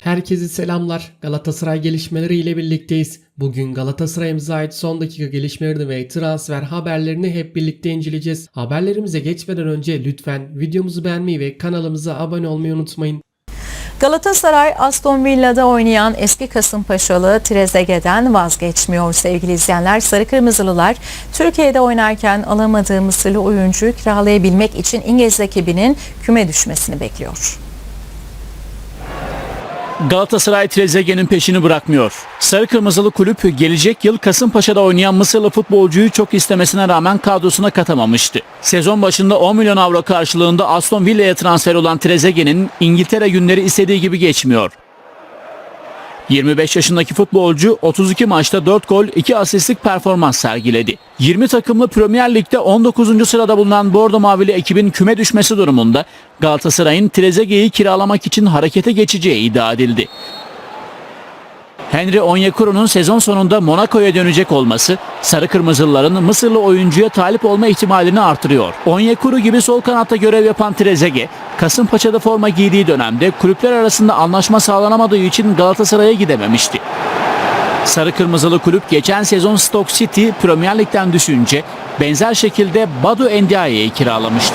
Herkese selamlar. Galatasaray gelişmeleriyle birlikteyiz. Bugün Galatasaray'ımıza ait son dakika gelişmelerini ve transfer haberlerini hep birlikte inceleyeceğiz. Haberlerimize geçmeden önce lütfen videomuzu beğenmeyi ve kanalımıza abone olmayı unutmayın. Galatasaray Aston Villa'da oynayan eski Kasımpaşalı Trezeguet'den vazgeçmiyor sevgili izleyenler. Sarı Kırmızılılar Türkiye'de oynarken alamadığı Mısırlı oyuncuyu kiralayabilmek için İngiliz ekibinin küme düşmesini bekliyor. Galatasaray Trezeguet'in peşini bırakmıyor. Sarı Kırmızılı kulüp gelecek yıl Kasımpaşa'da oynayan Mısırlı futbolcuyu çok istemesine rağmen kadrosuna katamamıştı. Sezon başında 10 milyon avro karşılığında Aston Villa'ya transfer olan Trezeguet'in İngiltere günleri istediği gibi geçmiyor. 25 yaşındaki futbolcu 32 maçta 4 gol 2 asistlik performans sergiledi. 20 takımlı Premier Lig'de 19. sırada bulunan Bordo Mavili ekibin küme düşmesi durumunda Galatasaray'ın Trezeguet'i kiralamak için harekete geçeceği iddia edildi. Henry Onyekuru'nun sezon sonunda Monaco'ya dönecek olması Sarı Kırmızılıların Mısırlı oyuncuya talip olma ihtimalini artırıyor. Onyekuru gibi sol kanatta görev yapan Trezeguet, Kasımpaşa'da forma giydiği dönemde kulüpler arasında anlaşma sağlanamadığı için Galatasaray'a gidememişti. Sarı Kırmızılı kulüp geçen sezon Stoke City Premier Lig'den düşünce benzer şekilde Badu Endiaye'yi kiralamıştı.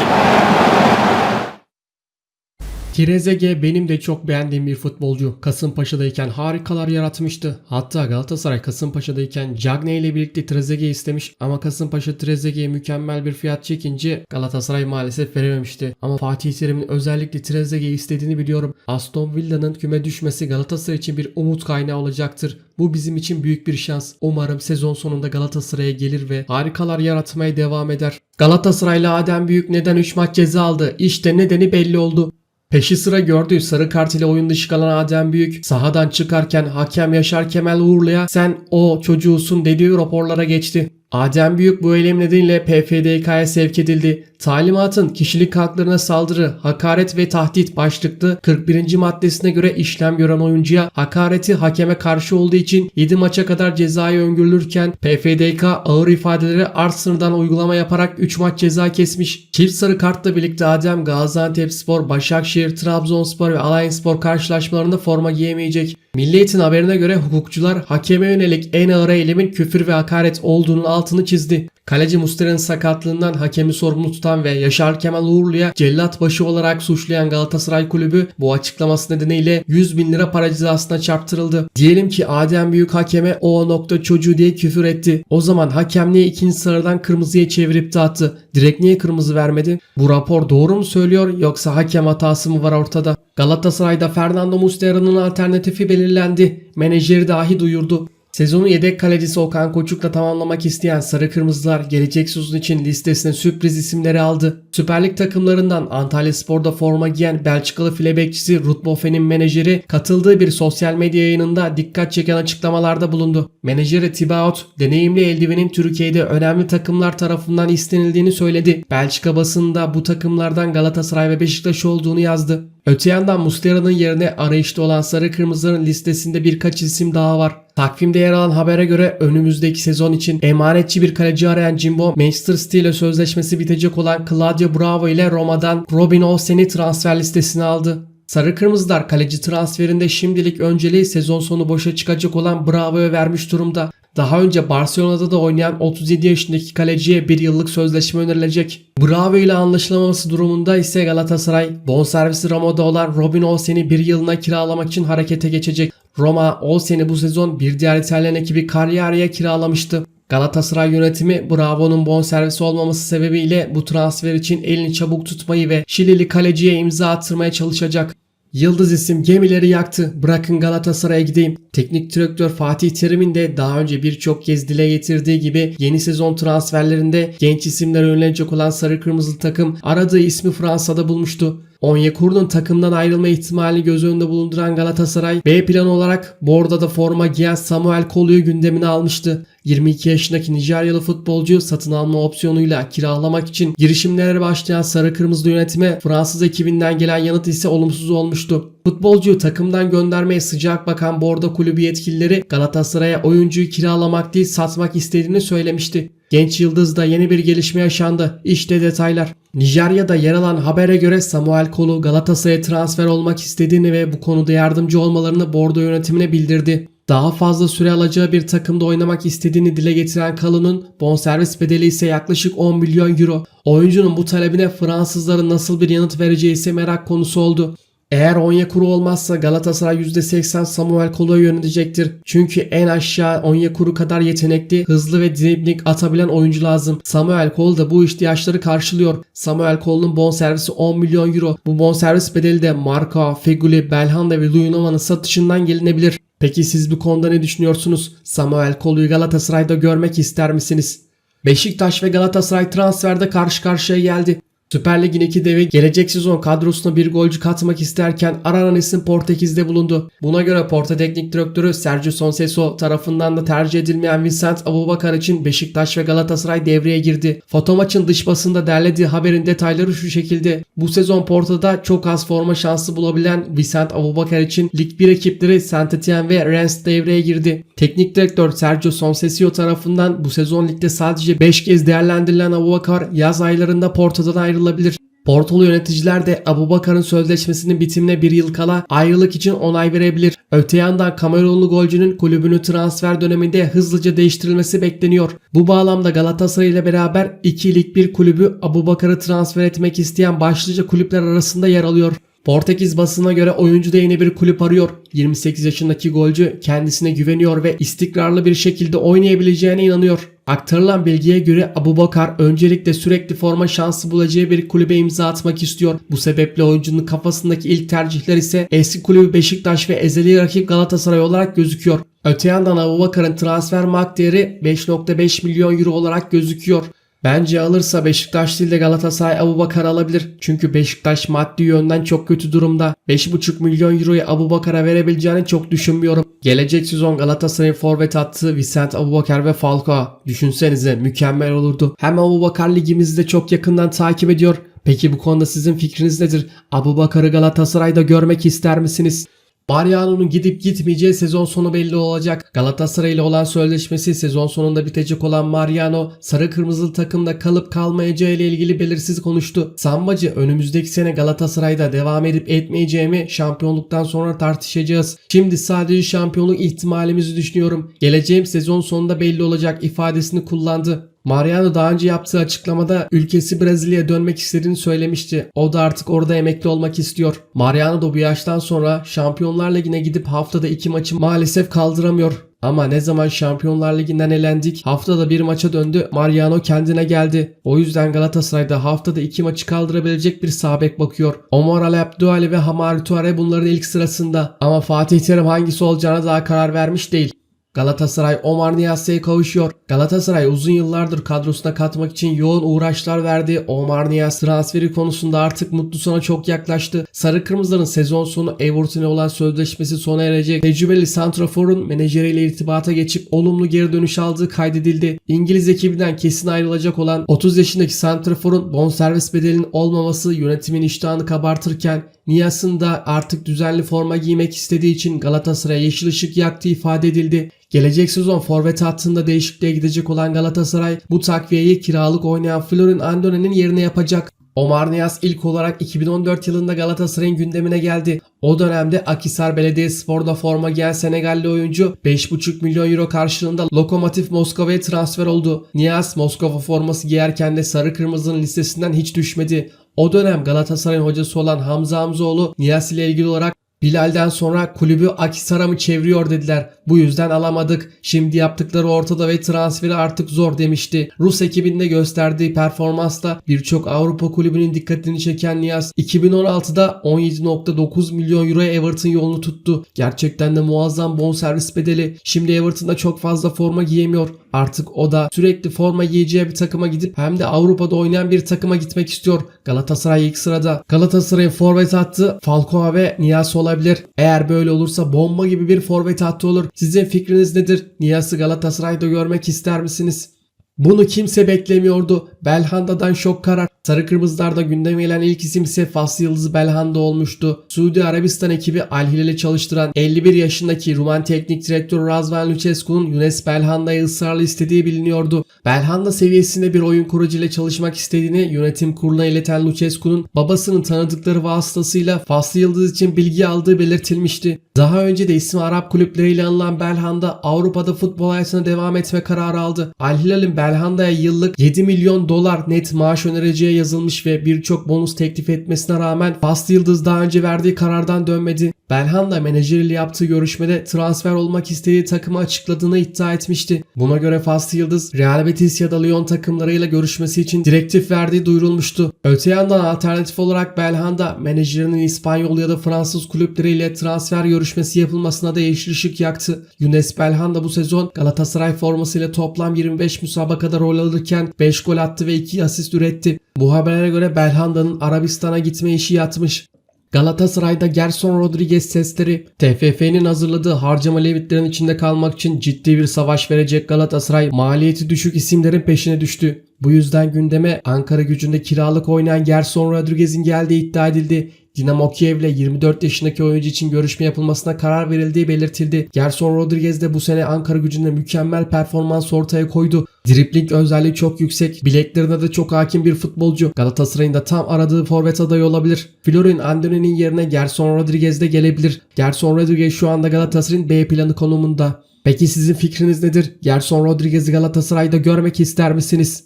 Trezeguet benim de çok beğendiğim bir futbolcu. Kasımpaşa'dayken harikalar yaratmıştı. Hatta Galatasaray Kasımpaşa'dayken Cagney ile birlikte Trezeguet istemiş ama Kasımpaşa Trezeguet'e mükemmel bir fiyat çekince Galatasaray maalesef verememişti. Ama Fatih Terim'in özellikle Trezeguet'i istediğini biliyorum. Aston Villa'nın küme düşmesi Galatasaray için bir umut kaynağı olacaktır. Bu bizim için büyük bir şans. Umarım sezon sonunda Galatasaray'a gelir ve harikalar yaratmaya devam eder. Galatasaraylı Adem Büyük neden 3 maç ceza aldı? İşte nedeni belli oldu. Peşi sıra gördüğü sarı kart ile oyun dışı kalan Adem Büyük sahadan çıkarken hakem Yaşar Kemal Uğurlu'ya sen o çocuğusun dediği raporlara geçti. Adem Büyük bu eylem nedeniyle PFDK'ya sevk edildi. Talimatın kişilik haklarına saldırı, hakaret ve tahdit başlıklı 41. maddesine göre işlem gören oyuncuya hakareti hakeme karşı olduğu için 7 maça kadar cezayı öngörülürken PFDK ağır ifadeleri art sınırdan uygulama yaparak 3 maç ceza kesmiş. Çift sarı kartla birlikte Adem Gaziantepspor, Başakşehir, Trabzonspor ve Alanyaspor karşılaşmalarında forma giyemeyecek. Milliyetin haberine göre hukukçular hakeme yönelik en ağır eylemin küfür ve hakaret olduğunun altını çizdi. Kaleci Mustera'nın sakatlığından hakemi sorumlu tutan ve Yaşar Kemal Uğurlu'ya cellat başı olarak suçlayan Galatasaray Kulübü bu açıklaması nedeniyle 100 bin lira para cezasına çarptırıldı. Diyelim ki Adem Büyük hakeme o nokta çocuğu diye küfür etti. O zaman hakem niye ikinci sarıdan kırmızıya çevirip dağıttı? Direkt niye kırmızı vermedi? Bu rapor doğru mu söylüyor yoksa hakem hatası mı var ortada? Galatasaray'da Fernando Muslera'nın alternatifi belirlendi. Menajeri dahi duyurdu. Sezonu yedek kalecisi Okan Koçuk'la tamamlamak isteyen Sarı Kırmızılar gelecek sezon için listesine sürpriz isimleri aldı. Süper Lig takımlarından Antalya Spor'da forma giyen Belçikalı file bekçisi Ruud Boffen'in menajeri katıldığı bir sosyal medya yayınında dikkat çeken açıklamalarda bulundu. Menajeri Thibaut, deneyimli eldivenin Türkiye'de önemli takımlar tarafından istenildiğini söyledi. Belçika basında bu takımlardan Galatasaray ve Beşiktaş olduğunu yazdı. Öte yandan Muslera'nın yerine arayışta olan Sarı Kırmızıların listesinde birkaç isim daha var. Takvimde yer alan habere göre önümüzdeki sezon için emanetçi bir kaleci arayan Jimbo, Manchester City ile sözleşmesi bitecek olan Claudio Bravo ile Roma'dan Robin Olsen'i transfer listesine aldı. Sarı Kırmızılar kaleci transferinde şimdilik önceliği sezon sonu boşa çıkacak olan Bravo'ya vermiş durumda. Daha önce Barcelona'da da oynayan 37 yaşındaki kaleciye bir yıllık sözleşme önerilecek. Bravo ile anlaşılamaması durumunda ise Galatasaray bonservisi Roma'da olan Robin Olsen'i bir yılına kiralamak için harekete geçecek. Roma Olsen'i bu sezon bir diğer İtalyan ekibi Cagliari'ye kiralamıştı. Galatasaray yönetimi Bravo'nun bonservisi olmaması sebebiyle bu transfer için elini çabuk tutmayı ve Şilili kaleciye imza attırmaya çalışacak. Yıldız isim gemileri yaktı. Bırakın Galatasaray'a gideyim. Teknik direktör Fatih Terim'in de daha önce birçok kez dile getirdiği gibi yeni sezon transferlerinde genç isimler yönelecek olan sarı kırmızı takım aradığı ismi Fransa'da bulmuştu. Onyekuru'nun takımdan ayrılma ihtimalini göz önünde bulunduran Galatasaray B planı olarak Borda'da forma giyen Samuel Kolu'yu gündemine almıştı. 22 yaşındaki Nijeryalı futbolcu satın alma opsiyonuyla kiralamak için girişimlere başlayan Sarı Kırmızı yönetime Fransız ekibinden gelen yanıt ise olumsuz olmuştu. Futbolcuyu takımdan göndermeye sıcak bakan Bordo kulübü yetkilileri Galatasaray'a oyuncuyu kiralamak değil satmak istediğini söylemişti. Genç Yıldız'da yeni bir gelişme yaşandı. İşte detaylar. Nijerya'da yer alan habere göre Samuel Kolu Galatasaray'a transfer olmak istediğini ve bu konuda yardımcı olmalarını Bordo yönetimine bildirdi. Daha fazla süre alacağı bir takımda oynamak istediğini dile getiren Kalun'un bonservis bedeli ise yaklaşık 10 milyon euro. Oyuncunun bu talebine Fransızların nasıl bir yanıt vereceği ise merak konusu oldu. Eğer Onyekuru olmazsa Galatasaray %80 Samuel Kolu'ya yönelecektir. Çünkü en aşağı Onyekuru kadar yetenekli, hızlı ve dribling atabilen oyuncu lazım. Samuel Kolu da bu ihtiyaçları karşılıyor. Samuel Kolu'nun bonservisi 10 milyon euro. Bu bonservis bedeli de Marka, Feguli, Belhanda ve Luinova'nın satışından gelinebilir. Peki siz bu konuda ne düşünüyorsunuz? Samuel Kolu'yu Galatasaray'da görmek ister misiniz? Beşiktaş ve Galatasaray transferde karşı karşıya geldi. Süper Lig'in iki devi gelecek sezon kadrosuna bir golcü katmak isterken aranan isim Portekiz'de bulundu. Buna göre Porto Teknik Direktörü Sergio Sonseso tarafından da tercih edilmeyen Vincent Abubakar için Beşiktaş ve Galatasaray devreye girdi. Fotomaçın dış basında derlediği haberin detayları şu şekilde. Bu sezon Porto'da çok az forma şansı bulabilen Vincent Abubakar için Lig 1 ekipleri Saint Etienne ve Rennes devreye girdi. Teknik direktör Sergio Sonsesio tarafından bu sezon ligde sadece 5 kez değerlendirilen Abubakar yaz aylarında Porto'dan ayrılabilir. Portolu yöneticiler de Abubakar'ın sözleşmesinin bitimine bir yıl kala ayrılık için onay verebilir. Öte yandan Kamerunlu golcünün kulübünü transfer döneminde hızlıca değiştirilmesi bekleniyor. Bu bağlamda Galatasaray ile beraber 2 lig bir kulübü Abubakar'ı transfer etmek isteyen başlıca kulüpler arasında yer alıyor. Portekiz basına göre oyuncu da yeni bir kulüp arıyor. 28 yaşındaki golcü kendisine güveniyor ve istikrarlı bir şekilde oynayabileceğine inanıyor. Aktarılan bilgiye göre Abubakar öncelikle sürekli forma şansı bulacağı bir kulübe imza atmak istiyor. Bu sebeple oyuncunun kafasındaki ilk tercihler ise eski kulübü Beşiktaş ve ezeli rakip Galatasaray olarak gözüküyor. Öte yandan Abubakar'ın transfer mark değeri 5.5 milyon euro olarak gözüküyor. Bence alırsa Beşiktaş değil de Galatasaray Abubakar alabilir. Çünkü Beşiktaş maddi yönden çok kötü durumda. 5,5 milyon euroyu Abubakar'a verebileceğini çok düşünmüyorum. Gelecek sezon Galatasaray'ın forvet attığı Vicent Abubakar ve Falcao. Düşünsenize mükemmel olurdu. Hem Abubakar ligimizi de çok yakından takip ediyor. Peki bu konuda sizin fikriniz nedir? Abubakar'ı Galatasaray'da görmek ister misiniz? Mariano'nun gidip gitmeyeceği sezon sonu belli olacak. Galatasaray ile olan sözleşmesi sezon sonunda bitecek olan Mariano, sarı kırmızılı takımda kalıp kalmayacağı ile ilgili belirsiz konuştu. Sambacı önümüzdeki sene Galatasaray'da devam edip etmeyeceğimi şampiyonluktan sonra tartışacağız. Şimdi sadece şampiyonluk ihtimalimizi düşünüyorum. Geleceğim sezon sonunda belli olacak ifadesini kullandı. Mariano daha önce yaptığı açıklamada ülkesi Brezilya'ya dönmek istediğini söylemişti. O da artık orada emekli olmak istiyor. Mariano da bu yaştan sonra Şampiyonlar Ligi'ne gidip haftada iki maçı maalesef kaldıramıyor. Ama ne zaman Şampiyonlar Ligi'nden elendik haftada bir maça döndü Mariano kendine geldi. O yüzden Galatasaray'da haftada iki maçı kaldırabilecek bir sağ bek bakıyor. Omar Abduali ve Hamari Tuare bunların ilk sırasında. Ama Fatih Terim hangisi olacağına daha karar vermiş değil. Galatasaray Omar Niyazi'ye kavuşuyor. Galatasaray uzun yıllardır kadrosuna katmak için yoğun uğraşlar verdi. Omar Niyaz transferi konusunda artık mutlu sona çok yaklaştı. Sarı Kırmızıların sezon sonu Everton'e olan sözleşmesi sona erecek. Tecrübeli Santrafor'un menajeriyle irtibata geçip olumlu geri dönüş aldığı kaydedildi. İngiliz ekibinden kesin ayrılacak olan 30 yaşındaki Santrafor'un bonservis bedelinin olmaması yönetimin iştahını kabartırken Niyaz'ın da artık düzenli forma giymek istediği için Galatasaray'a yeşil ışık yaktığı ifade edildi. Gelecek sezon forvet hattında değişikliğe gidecek olan Galatasaray bu takviyeyi kiralık oynayan Florin Andone'nin yerine yapacak. Omar Niyaz ilk olarak 2014 yılında Galatasaray'ın gündemine geldi. O dönemde Akisar Belediyespor'da forma giyen Senegalli oyuncu 5,5 milyon euro karşılığında Lokomotiv Moskova'ya transfer oldu. Niyaz Moskova forması giyerken de sarı kırmızının listesinden hiç düşmedi. O dönem Galatasaray'ın hocası olan Hamza Hamzoğlu Niyaz ile ilgili olarak Bilal'den sonra kulübü Akisar'a mı çeviriyor dediler. Bu yüzden alamadık. Şimdi yaptıkları ortada ve transferi artık zor demişti. Rus ekibinde gösterdiği performansla birçok Avrupa kulübünün dikkatini çeken Niyaz 2016'da 17.9 milyon euroya Everton yolunu tuttu. Gerçekten de muazzam bonservis bedeli. Şimdi Everton'da çok fazla forma giyemiyor. Artık o da sürekli forma giyeceği bir takıma gidip hem de Avrupa'da oynayan bir takıma gitmek istiyor. Galatasaray ilk sırada. Galatasaray'ın forvet hattı Falcao ve Niyas olabilir. Eğer böyle olursa bomba gibi bir forvet hattı olur. Sizin fikriniz nedir? Niyas'ı Galatasaray'da görmek ister misiniz? Bunu kimse beklemiyordu. Belhanda'dan şok karar. Sarı Kırmızılar'da gündeme gelen ilk isim ise Faslı Yıldız Belhanda olmuştu. Suudi Arabistan ekibi Al Hilal'i çalıştıran 51 yaşındaki Rumen Teknik Direktörü Razvan Lucescu'nun Yunus Belhanda'yı ısrarla istediği biliniyordu. Belhanda seviyesinde bir oyun kurucu ile çalışmak istediğini yönetim kuruluna ileten Lucescu'nun babasının tanıdıkları vasıtasıyla Faslı Yıldız için bilgi aldığı belirtilmişti. Daha önce de ismi Arap kulüpleriyle anılan Belhanda Avrupa'da futbol hayatına devam etme kararı aldı. Al Hilal'in Belhanda'ya yıllık 7 milyon dolar net maaş önereceği yazılmış ve birçok bonus teklif etmesine rağmen Faslı Yıldız daha önce verdiği karardan dönmedi. Belhanda menajeriyle yaptığı görüşmede transfer olmak istediği takımı açıkladığını iddia etmişti. Buna göre Faslı Yıldız Real Betis ya da Lyon takımlarıyla görüşmesi için direktif verdiği duyurulmuştu. Öte yandan alternatif olarak Belhanda menajerinin İspanyol ya da Fransız kulüpleriyle transfer görüşmesi yapılmasına da yeşil ışık yaktı. Yunus Belhanda bu sezon Galatasaray formasıyla toplam 25 müsabakada rol alırken 5 gol attı ve 2 asist üretti. Bu haberlere göre Belhanda'nın Arabistan'a gitme işi yatmış. Galatasaray'da Gerson Rodriguez sesleri TFF'nin hazırladığı harcama limitlerinin içinde kalmak için ciddi bir savaş verecek Galatasaray maliyeti düşük isimlerin peşine düştü. Bu yüzden gündeme Ankara gücünde kiralık oynayan Gerson Rodriguez'in geldiği iddia edildi. Dinamo Kiev'le 24 yaşındaki oyuncu için görüşme yapılmasına karar verildiği belirtildi. Gerson Rodriguez de bu sene Ankara gücünde mükemmel performans ortaya koydu. Dribling özelliği çok yüksek, bileklerine de çok hakim bir futbolcu. Galatasaray'ın da tam aradığı forvet adayı olabilir. Florin Andoni'nin yerine Gerson Rodriguez de gelebilir. Gerson Rodriguez şu anda Galatasaray'ın B planı konumunda. Peki sizin fikriniz nedir? Gerson Rodriguez'i Galatasaray'da görmek ister misiniz?